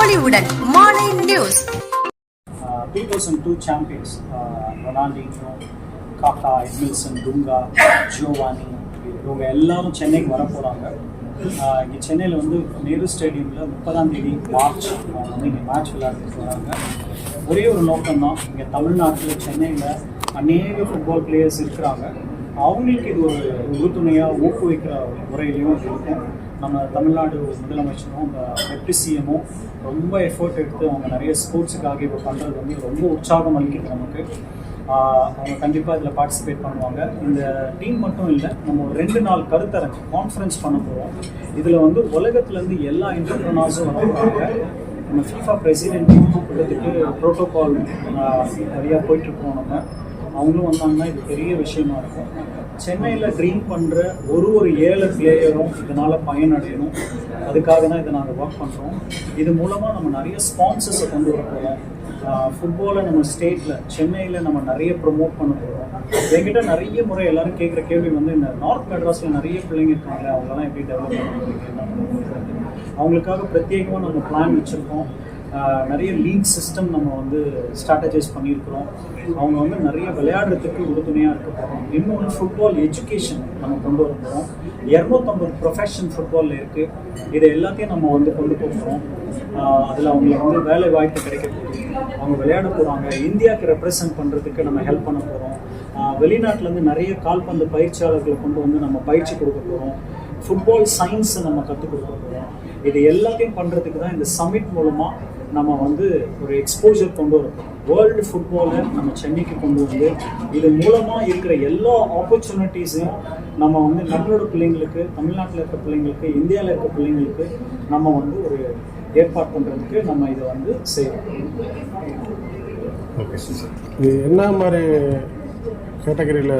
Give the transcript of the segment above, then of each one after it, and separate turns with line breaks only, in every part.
அறிவுடன் மாலை news.
Two thousand two champions Ronaldinho Kaka Edmilson Dunga Jovani இவங்க எல்லாரும் சென்னைக்கு வர போகிறாங்க இங்கே சென்னையில் வந்து நேரு ஸ்டேடியமில் முப்பதாம் தேதி மார்ச் வந்து இங்கே மேட்ச் விளையாடுறதுக்கு வராங்க ஒரே ஒரு நோக்கம் தான் இங்கே தமிழ்நாட்டில் சென்னையில் அநேக ஃபுட்பால் பிளேயர்ஸ் இருக்கிறாங்க. அவங்களுக்கு இது ஒரு உறுதுணையாக ஊக்குவிக்கிற முறையிலையும் இருக்கும். நம்ம தமிழ்நாடு முதலமைச்சரும் இந்த டெப்டி சிஎமும் ரொம்ப எஃபோர்ட் எடுத்து அவங்க நிறைய ஸ்போர்ட்ஸுக்காக இப்போ பண்ணுறது வந்து ரொம்ப உற்சாகம் அளிக்கிறது நமக்கு. அவங்க கண்டிப்பாக இதில் பார்ட்டிசிபேட் பண்ணுவாங்க. இந்த டீம் மட்டும் இல்லை நம்ம ஒரு ரெண்டு நாள் கருத்தரங்கு கான்ஃபரன்ஸ் பண்ண போகிறோம் இதில் வந்து உலகத்துலேருந்து எல்லா இன்டர்பிரனர்ஸும் வந்துருக்காங்க நம்ம ஃபீஃபா பிரசிடென்ட் கூட்டத்துக்கு ப்ரோட்டோகால் நிறையா போயிட்டுருக்கோம் நம்ம. அவங்களும் வந்தாங்கன்னா இது பெரிய விஷயமா இருக்கும். சென்னையில் ட்ரீம் பண்ணுற ஒரு ஒரு ஏழை பிளேயரும் இதனால் பயனடையணும். அதுக்காக தான் இதை நாங்கள் ஒர்க் பண்ணுறோம் இது மூலமாக நம்ம நிறைய ஸ்பான்சர்ஸை கொண்டு வர போகிறோம் ஃபுட்பாலை நம்ம ஸ்டேட்டில் சென்னையில் நம்ம நிறைய ப்ரொமோட் பண்ண போகிறோம் என்கிட்ட நிறைய முறை எல்லாரும் கேட்குற கேள்வி வந்து இந்த நார்த் மெட்ராஸில் நிறைய பிள்ளைங்க இருக்காங்க அவங்களாம் எப்படி டெவலப் பண்ண அவங்களுக்காக பிரத்யேகமாக நம்ம பிளான் வச்சுருக்கோம். நிறைய லீக் சிஸ்டம் நம்ம வந்து ஸ்ட்ராட்டஜைஸ் பண்ணியிருக்கிறோம். அவங்க வந்து நிறைய விளையாடுறதுக்கு உறுதுணையாக இருக்க போகிறோம் இன்னொன்று ஃபுட்பால் எஜுகேஷன் நம்ம கொண்டு வர போகிறோம் இரநூத்தம்பது ப்ரொஃபஷன் ஃபுட்பாலில் இருக்குது இதை எல்லாத்தையும் நம்ம வந்து கொண்டு போகிறோம். அதில் அவங்களுக்கு வந்து வேலை வாய்ப்பு கிடைக்க போகுது அவங்க விளையாட போகிறாங்க இந்தியாவுக்கு ரெப்ரசன்ட் பண்ணுறதுக்கு நம்ம ஹெல்ப் பண்ண போகிறோம் வெளிநாட்டிலேருந்து நிறைய கால்பந்து பயிற்சியாளர்களை கொண்டு வந்து நம்ம பயிற்சி கொடுக்க போகிறோம் ஃபுட்பால் சயின்ஸை நம்ம கற்றுக் கொடுக்க போகிறோம் இது எல்லாத்தையும் பண்ணுறதுக்கு தான் இந்த சமிட் மூலமாக நம்ம வந்து ஒரு எக்ஸ்போஜர் கொண்டு வரப்போம் வேர்ல்டு ஃபுட்பாலை நம்ம சென்னைக்கு கொண்டு வந்து இது மூலமாக இருக்கிற எல்லா ஆப்பர்ச்சுனிட்டிஸையும் நம்ம வந்து நம்மளோட பிள்ளைங்களுக்கு தமிழ்நாட்டில் இருக்க பிள்ளைங்களுக்கு இந்தியாவில் இருக்க பிள்ளைங்களுக்கு நம்ம வந்து ஒரு ஏற்பாடு பண்ணுறதுக்கு நம்ம இதை வந்து செய்கிறோம்
ஓகே இது என்ன மாதிரி கேட்டகரியில்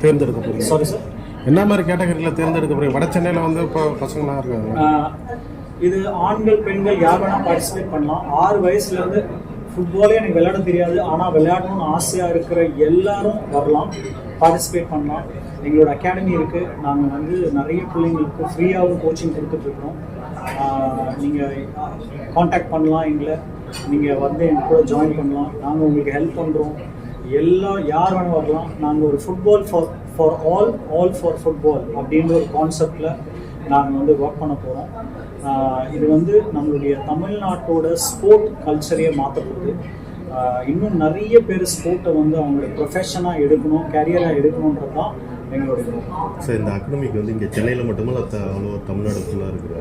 தேர்ந்தெடுக்க
சாரி சார்
என்ன மாதிரி கேட்டகரியில் தேர்ந்தெடுக்க போறீங்க வட சென்னையில் வந்து இப்போ பசங்களாக இருக்காங்க?
இது ஆண்கள் பெண்கள் யார் வேணால் பார்ட்டிசிபேட் பண்ணலாம். ஆறு வயசுலேருந்து ஃபுட்பாலே எனக்கு விளையாட தெரியாது. ஆனால் விளையாடணும்னு ஆசையாக இருக்கிற எல்லாரும் வரலாம். பார்ட்டிசிபேட் பண்ணலாம். எங்களோட அகாடமி இருக்குது நாங்கள் வந்து நிறைய பிள்ளைங்களுக்கு ஃப்ரீயாகவும் கோச்சிங் கொடுத்துட்ருக்கோம் நீங்கள் காண்டாக்ட் பண்ணலாம் எங்களை. நீங்கள் வந்து எங்கள் கூட ஜாயின் பண்ணலாம். நாங்கள் உங்களுக்கு ஹெல்ப் பண்ணுறோம் எல்லாம் யார் வேணும் வரலாம். நாங்கள் ஒரு football for for all all for football அப்படின்ற ஒரு கான்செப்டில் நாங்கள் வந்து ஒர்க் பண்ண போகிறோம் இது வந்து நம்மளுடைய தமிழ்நாட்டோட ஸ்போர்ட் கல்ச்சரையே மாற்ற போகுது ஆஹ் இன்னும் நிறைய பேர் ஸ்போர்ட்டை வந்து அவங்களோட ப்ரொஃபஷனாக எடுக்கணும் கேரியராக எடுக்கணுன்றது தான் எங்களுடைய
சார் இந்த அகாடமிக்கு வந்து இங்கே சென்னையில் மட்டுமா இல்லை அவ்வளோ தமிழ்நாடு ஃபுல்லாக இருக்கிற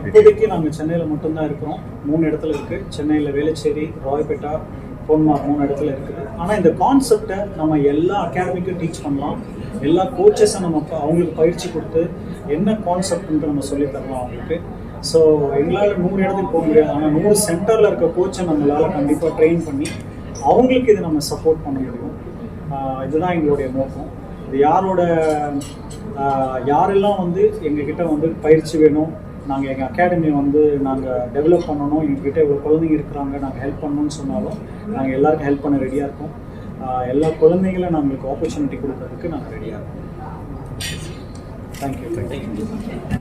இப்போதைக்கு நாங்கள் சென்னையில் மட்டும்தான் இருக்கிறோம். மூணு இடத்துல இருக்குது சென்னையில் வேளச்சேரி ராயப்பேட்டா பொன்மார் மூணு இடத்துல இருக்குது. ஆனால் இந்த கான்செப்டை நம்ம எல்லா அகாடமிக்கும் டீச் பண்ணலாம். எல்லா கோச்சஸை நம்ம அவங்களுக்கு பயிற்சி கொடுத்து என்ன கான்செப்ட்ன்ட்டு நம்ம சொல்லித்தரலாம் அவங்களுக்கு. ஸோ எங்களால் நூறு இடத்துக்கு போக முடியாது. ஆனால் நூறு சென்டரில் இருக்க கோச்சை நம்மளால் கண்டிப்பாக ட்ரெயின் பண்ணி அவங்களுக்கு இதை நம்ம சப்போர்ட் பண்ண முடியும். இதுதான் எங்களுடைய நோக்கம். இது யாரோட யாரெல்லாம் வந்து எங்ககிட்ட வந்து பயிற்சி வேணும் நாங்கள் எங்கள் அகாடமி வந்து நாங்கள் டெவலப் பண்ணணும். எங்ககிட்ட இவ்வளோ குழந்தைங்க இருக்கிறாங்க. நாங்கள் ஹெல்ப் பண்ணணும்னு சொன்னாலும் நாங்கள் எல்லாருக்கும் ஹெல்ப் பண்ண ரெடியாக இருக்கோம். எல்லா குழந்தைங்களும் நம்மளுக்கு ஆப்பர்ச்சுனிட்டி கொடுக்கறதுக்கு நாங்கள் ரெடியாக இருக்கோம். தேங்க்யூ